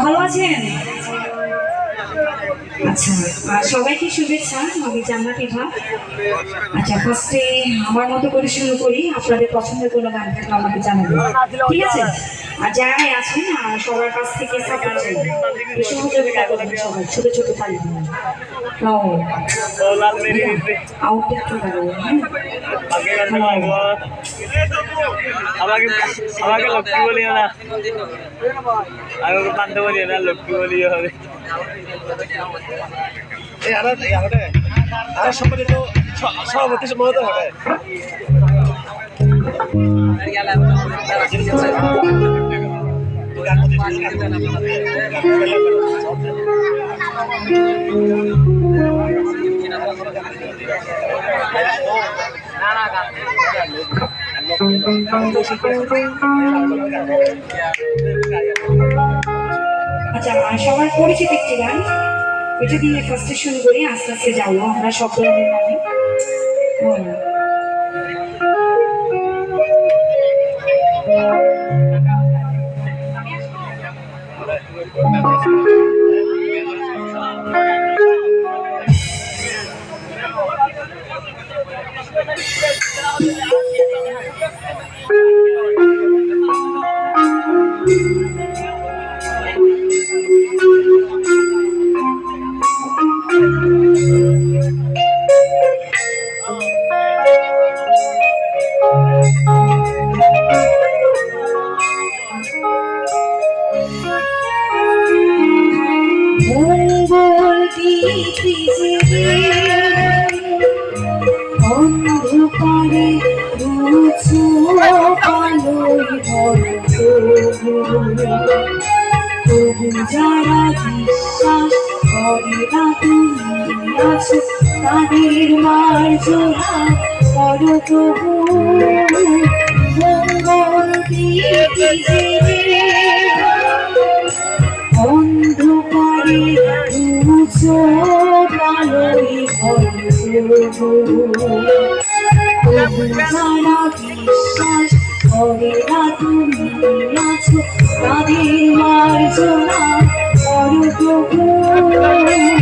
ভালো আছেন? আচ্ছা সবাইকে শুভেচ্ছা, আমি জান্নাত ইভা। আচ্ছা ফার্স্টে আমার মতো করে শুরু করি, আপনাদের পছন্দের কোনো গান থাকলে আমাকে জানাবেন। ঠিক আছে? আর যারাই আছেন সবার কাছ থেকে সাপোর্ট চাই। একটু সহযোগিতা করবেন সবাই ছোট ছোট দাঁড়াবো হ্যাঁ? আমাকে লক্ষ্মী বলিও না। আমাকে পান্তে বলিও না লক্ষ্মী বলিও হবে। এই আর সম্মানিত সভাপতি মহোদয় আচ্ছা সবার পরিচিত একটি গান। এটা দিয়ে ফার্স্টে শুরু করি, আস্তে আস্তে যাব, আমরা সব ধরনের গানে ও। মঙ্গল তবু যারা বিশ্বাস করে না তুমি আছো, তাদের মার্জনা করো তবু মঙ্গল অন্ধকারে উঁচু কালোই যারা বিশ্বাস করে না তুমি আছো তাদের মার্জনা করো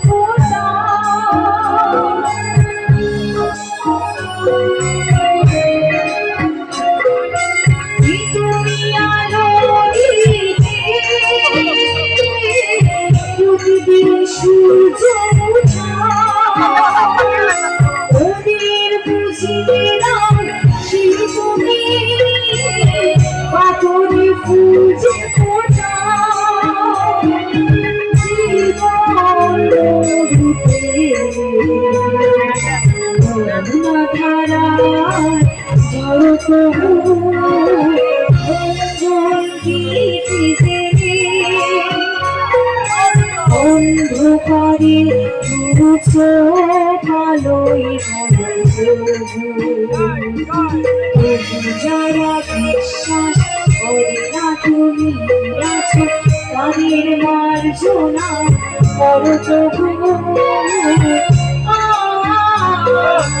অন্ধকারে দুরুচ ভালোই যারা মার্জনা করো তবু বলো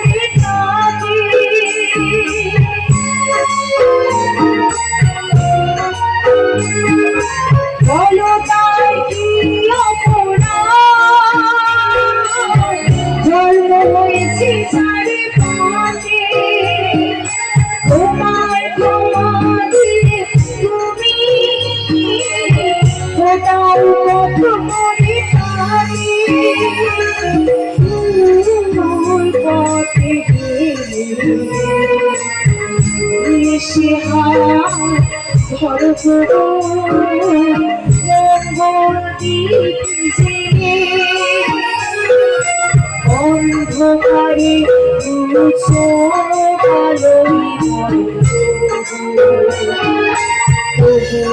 অন্ধকারে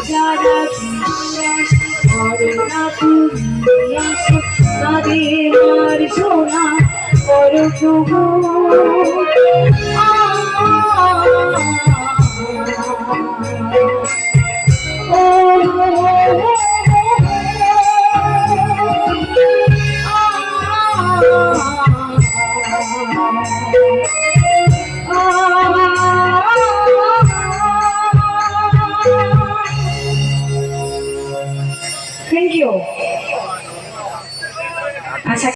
যারা বিশ্বাস করে না তুমি তাদের আর Thank you.